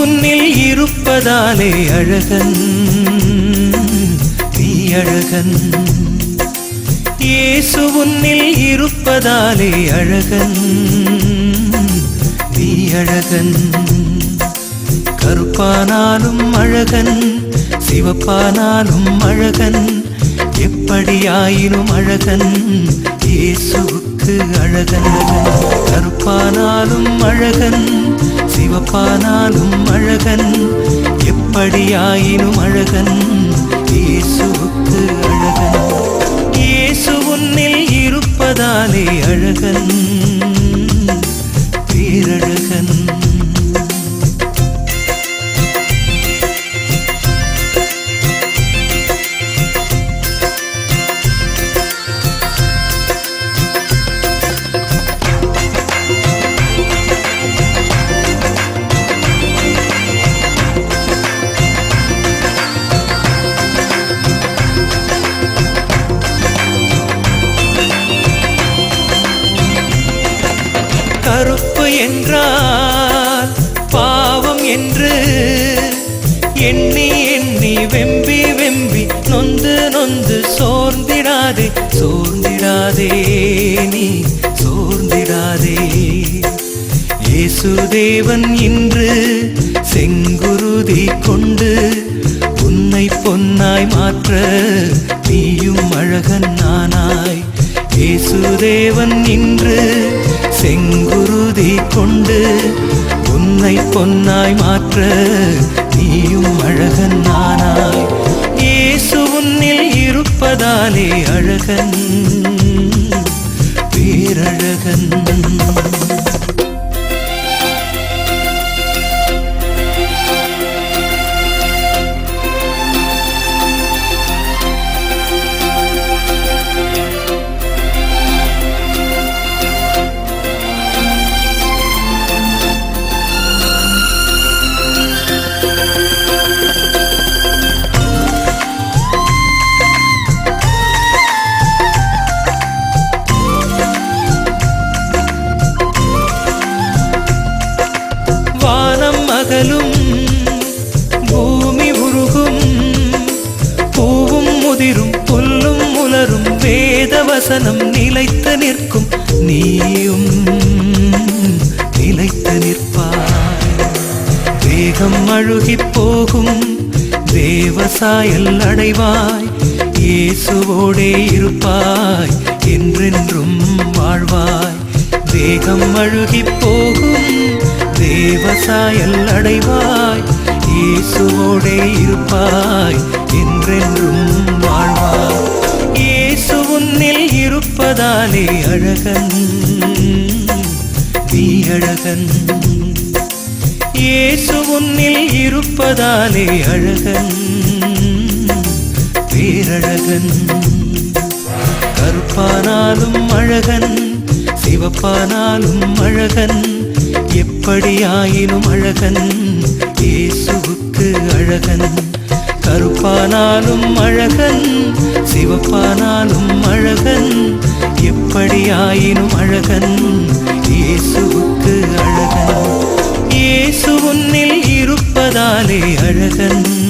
உன்னில் இருப்பதாலே அழகன். நீ அழகன். இயேசு உன்னில் இருப்பதாலே அழகன். நீ அழகன். கருப்பானாலும் அழகன் சிவப்பானாலும் அழகன். எப்படியாயினும் அழகன் இயேசுவுக்கு அழகன். கருப்பானாலும் அழகன். சிவப்பானாலும் அழகன் எப்படியாயினும் அழகன் இயேசுவுக்கு அழகன். இயேசு உன்னில் இருப்பதாலே அழகன். என்றால் பாவம் என்று எண்ணி எண்ணி வெம்பி வெம்பி நொந்து நொந்து சோர்ந்திடாதே சோர்ந்திடாதே நீ சோர்ந்திடாதே. இயேசுதேவன் இன்று செங்குருதி கொண்டு உன்னை பொன்னாய் மாற்ற நீயும் அழகன் நானாய் இயேசுதேவன் இன்று செங்குருதி கொண்டு உன்னை பொன்னாய் மாற்ற நீயும் அழகன் நானாய். இயேசு உன்னில் இருப்பதாலே அழகன். வானம் பூமி உருகும் பூவும் முதிரும் புல்லும் உலரும் வேத வசனம் நிலைத்து நிற்கும். நீயும் நிலைத்து நிற்பாய். வேகம் அழுகி போகும் தேவசாயல் அடைவாய். இயேசுவோடே இருப்பாய் என்றென்றும் வாழ்வாய். வேகம் அழுகி போகும் தேவசாயல் அடைவாய் இயேசுவோடே இருப்பாய் என்றென்றும் வாழ்வாய். இயேசு உன்னில் இருப்பதாலே அழகன் நீ அழகன். இயேசு உன்னில் இருப்பதாலே அழகன் பேரழகன். கருப்பானாலும் அழகன் சிவப்பானாலும் அழகன். எப்படியாயினும் அழகன் இயேசுவுக்கு அழகன். கருப்பானாலும் அழகன் சிவப்பானாலும் அழகன். எப்படியாயினும் அழகன் இயேசுவுக்கு அழகன். இயேசு உன்னில் இருப்பதாலே அழகன்.